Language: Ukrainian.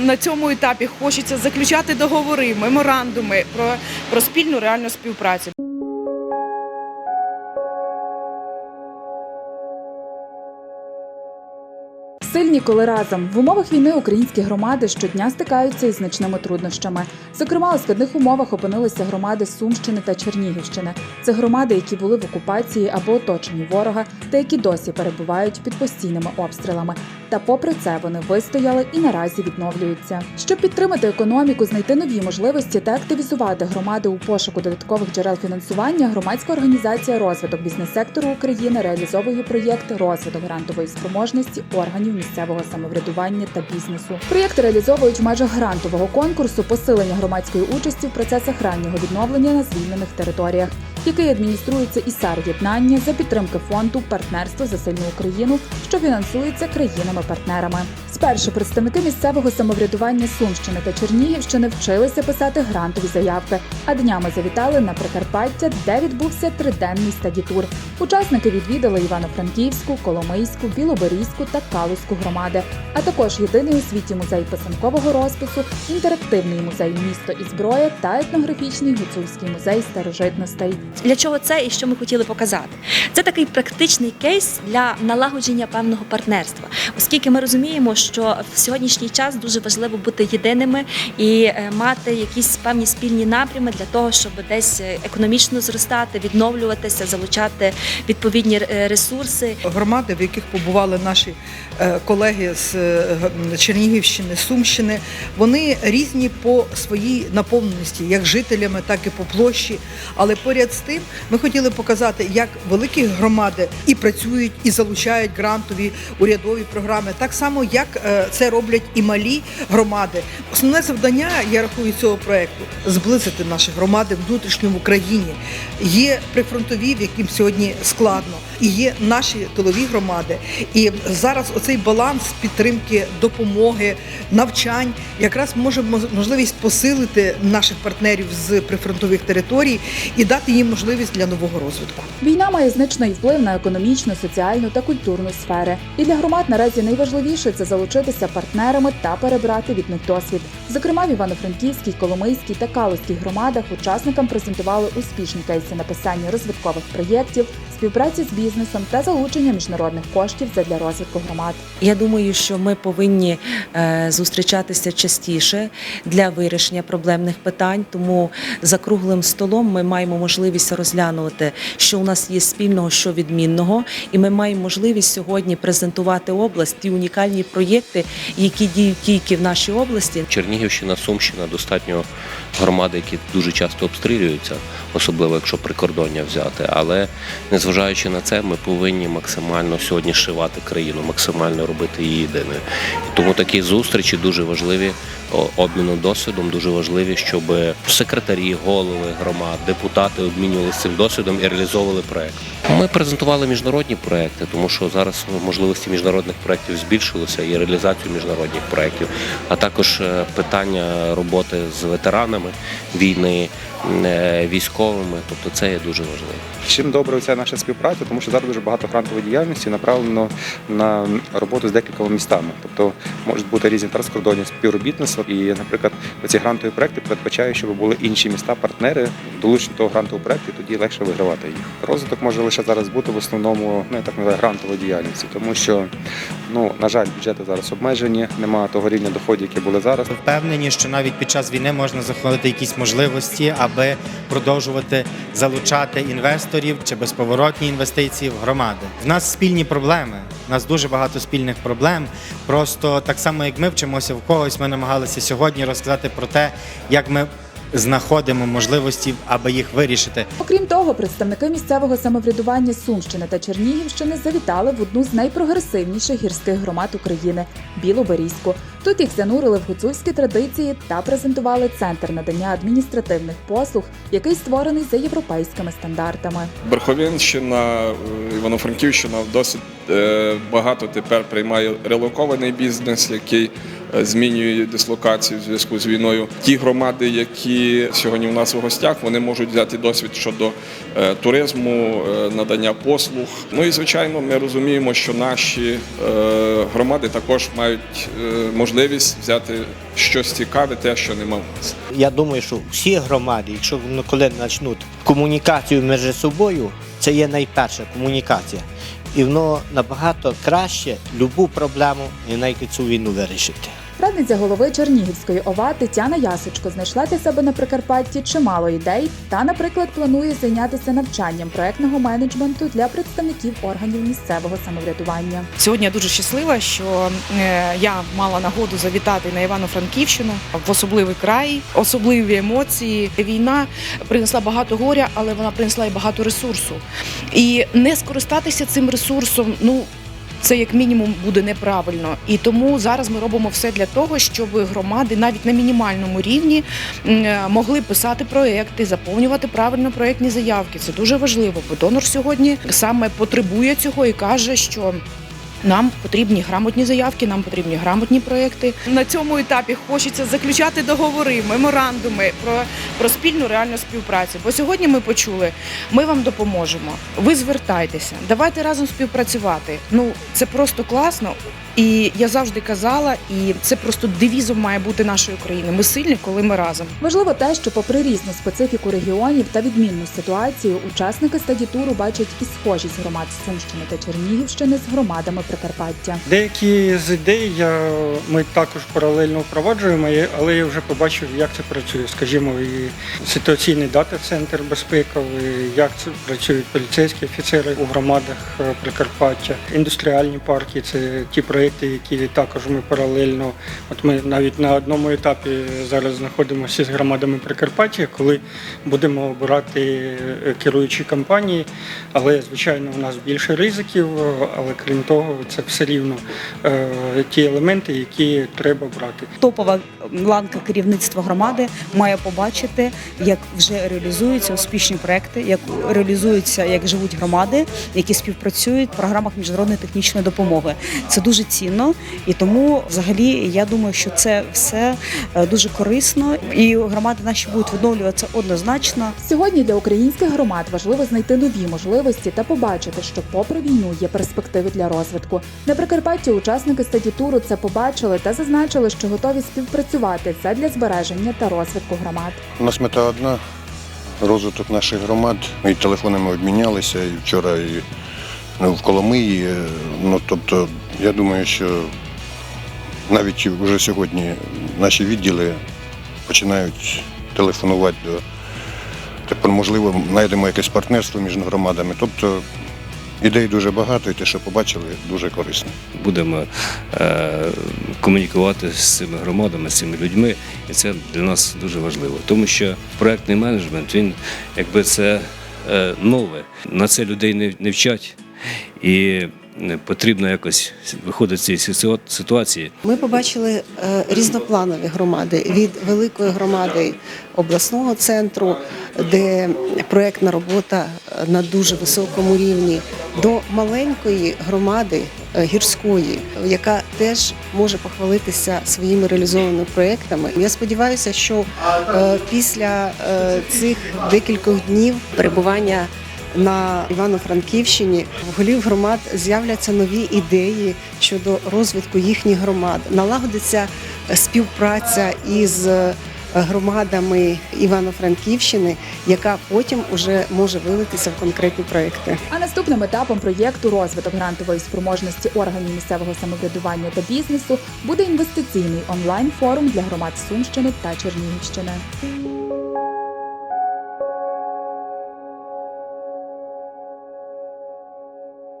На цьому етапі хочеться заключати договори, меморандуми про, про спільну реальну співпрацю. Сильні, коли разом в умовах війни українські громади щодня стикаються із значними труднощами. Зокрема, у складних умовах опинилися громади Сумщини та Чернігівщини. Це громади, які були в окупації або оточенні ворога, та які досі перебувають під постійними обстрілами. Та попри це вони вистояли і наразі відновлюються. Щоб підтримати економіку, знайти нові можливості та активізувати громади у пошуку додаткових джерел фінансування, громадська організація розвиток бізнес-сектору України реалізовує проєкт розвиток грантової спроможності органів місцевого самоврядування та бізнесу. Проєкт реалізовують в межах грантового конкурсу посилення громадської участі в процесах раннього відновлення на звільнених територіях, який адмініструється ІСАР єднання за підтримки фонду Партнерство за сильну Україну, що фінансується країнами-партнерами. Спершу представники місцевого самоврядування Сумщини та Чернігівщини вчилися писати грантові заявки, а днями завітали на Прикарпаття, де відбувся триденний стадітур. Учасники відвідали Івано-Франківську, Коломийську, Білоберізьку та Калузьку громади, а також єдиний у світі музей писанкового розпису, інтерактивний музей місто і зброя та етнографічний гуцульський музей старожитностей. Для чого це і що ми хотіли показати? Це такий практичний кейс для налагодження певного партнерства, оскільки ми розуміємо, що в сьогоднішній час дуже важливо бути єдиними і е, мати якісь певні спільні напрями для того, щоб десь е, економічно зростати, відновлюватися, залучати відповідні е, ресурси. громади, в яких побували наші колеги з Чернігівщини, Сумщини, вони різні по своїй наповненості, як жителями, так і по площі. Але поряд з тим ми хотіли показати, як великі громади і працюють, і залучають грантові урядові програми, так само як е, це роблять і малі громади. Основне завдання, я рахую, цього проекту зблизити наші громади внутрішньо в Україні. Є прифронтові, в яким сьогодні складно, і є наші тилові громади. І зараз оцей баланс підтримки, допомоги, навчань якраз може мож- можливість посилити наших партнерів з прифронтових територій і дати їм можливість для нового розвитку. Війна має значний вплив на економічну, соціальну та культурну сфери. І для громад наразі найважливіше це залучитися партнерами та перебрати від них досвід. Зокрема, в Івано-Франківській, Коломийській та Калузькій громадах учасникам презентували успішні кейси написання розвиткових проєктів, співпраці з бізнесом та залучення міжнародних коштів задля розвитку громад. Я думаю, що ми повинні е, зустрічатися частіше для вирішення проблемних питань. Тому за круглим столом ми маємо можливість розглянути, що у нас є спільного, що відмінного, і ми маємо можливість сьогодні презентувати область ті унікальні проєкти, які діють тільки в нашій області. Чернігівщина, Сумщина достатньо громади, які дуже часто обстрілюються, особливо якщо прикордоння взяти. Але незважаючи на це, ми повинні максимально сьогодні шивати країну, максимально робити її єдиною. І тому такі зустрічі дуже важливі, обміну досвідом дуже важливі, щоб секретарі, голови громад, депутати обмінювалися цим досвідом і реалізовували проект. Ми презентували міжнародні проекти, тому що зараз можливості міжнародних проєктів збільшилися і реалізацію міжнародних проєктів, а також е, питання роботи з ветеранами війни, військовими. Тобто це є дуже важливо. Чим добре ця наша співпраця, тому що зараз дуже багато грантової діяльності направлено на роботу з декількома містами. Тобто можуть бути різні транскордонні співробітництва. І, наприклад, ці грантові проекти передбачають, щоб були інші міста-партнери долучені до грантового проекту, і тоді легше вигравати їх. Розвиток може лише зараз бути в основному ну, я так називаю, грантової діяльності, тому що, ну, на жаль, бюджети зараз обмежені, немає того рівня доходів, які були зараз. Впевнені, що навіть під час війни можна знаходити якісь можливості, аби продовжувати залучати інвесторів чи безповоротні інвестиції в громади. В нас спільні проблеми. У нас дуже багато спільних проблем. Просто так само, як ми вчимося в когось, ми намагалися сьогодні розказати про те, як ми знаходимо можливості, аби їх вирішити. Окрім того, представники місцевого самоврядування Сумщини та Чернігівщини завітали в одну з найпрогресивніших гірських громад України Білоберізьку. Тут їх занурили в гуцульські традиції та презентували центр надання адміністративних послуг, який створений за європейськими стандартами. Верховінщина, е, Івано-Франківщина досить багато тепер приймає релокований бізнес, який е, змінює дислокацію в зв'язку з війною. Ті громади, які сьогодні у нас у гостях, вони можуть взяти досвід щодо е, туризму, е, надання послуг. Ну і звичайно, ми розуміємо, що наші е, громади також мають е, можливість взяти щось цікаве, те, що нема в нас. Я думаю, що всі громади, якщо вони коли почнуть комунікацію між собою, це є найперша комунікація. І воно набагато краще любу проблему і навіть цю війну вирішити. Радниця голови Чернігівської ОВА Тетяна Ясочко знайшла для себе на Прикарпатті чимало ідей та, наприклад, планує зайнятися навчанням проектного менеджменту для представників органів місцевого самоврядування. Сьогодні я дуже щаслива, що е, я мала нагоду завітати на Івано-Франківщину в особливий край, особливі емоції. Війна принесла багато горя, але вона принесла і багато ресурсу. І не скористатися цим ресурсом, ну. Це як мінімум буде неправильно, і тому зараз ми робимо все для того, щоб громади навіть на мінімальному рівні е, могли писати проекти, заповнювати правильно проектні заявки. Це дуже важливо, бо донор сьогодні саме потребує цього і каже, що нам потрібні грамотні заявки, нам потрібні грамотні проекти. На цьому етапі хочеться заключати договори, меморандуми про, про спільну реальну співпрацю. Бо сьогодні ми почули, ми вам допоможемо. Ви звертайтеся, давайте разом співпрацювати. Ну це просто класно. І я завжди казала, і це просто девізом має бути нашої країни. Ми сильні, коли ми разом. Важливо те, що, попри різну специфіку регіонів та відмінну ситуацію, учасники стадітуру бачать і схожість громад Сумщини та Чернігівщини з громадами Прикарпаття. Деякі з ідей я, ми також паралельно впроваджуємо, але я вже побачив, як це працює. Скажімо, і ситуаційний дата-центр безпековий, як це працюють поліцейські офіцери у громадах е, Прикарпаття, індустріальні парки це ті проекти, які також ми паралельно. От ми навіть на одному етапі зараз знаходимося з громадами Прикарпаття, коли будемо обирати е, керуючі компанії. Але звичайно, у нас більше ризиків, але крім того, це все рівно е, ті елементи, які треба брати. топова ланка керівництва громади має побачити, як вже реалізуються успішні проекти, як реалізуються, як живуть громади, які співпрацюють в програмах міжнародної технічної допомоги. Це дуже цінно, і тому, взагалі, я думаю, що це все е, дуже корисно, і громади наші будуть відновлюватися однозначно. Сьогодні для українських громад важливо знайти нові можливості та побачити, що, попри війну, є перспективи для розвитку. На Прикарпатті учасники стадітуру це побачили та зазначили, що готові співпрацювати задля збереження та розвитку громад. У нас мета одна розвиток наших громад. Ми телефонами обмінялися і вчора, і ну, в Коломиї. Ну, тобто, я думаю, що навіть вже сьогодні наші відділи починають телефонувати до. Тепер, можливо, знайдемо якесь партнерство між громадами. Тобто ідей дуже багато, і те, що побачили, дуже корисно. Будемо е, комунікувати з цими громадами, з цими людьми, і це для нас дуже важливо, тому що проектний менеджмент він якби це е, нове. На це людей не, не вчать. І е, потрібно якось виходити з цієї ситуації. Ми побачили е, різнопланові громади від великої громади обласного центру, де проектна робота е, на дуже високому рівні, до маленької громади е, гірської, яка теж може похвалитися своїми реалізованими проектами. Я сподіваюся, що е, після цих декількох днів перебування на Івано-Франківщині в голів громад з'являться нові ідеї щодо розвитку їхніх громад. Налагодиться співпраця із громадами Івано-Франківщини, яка потім уже може вилитися в конкретні проекти. А наступним етапом проєкту розвиток грантової спроможності органів місцевого самоврядування та бізнесу буде інвестиційний онлайн форум для громад Сумщини та Чернігівщини.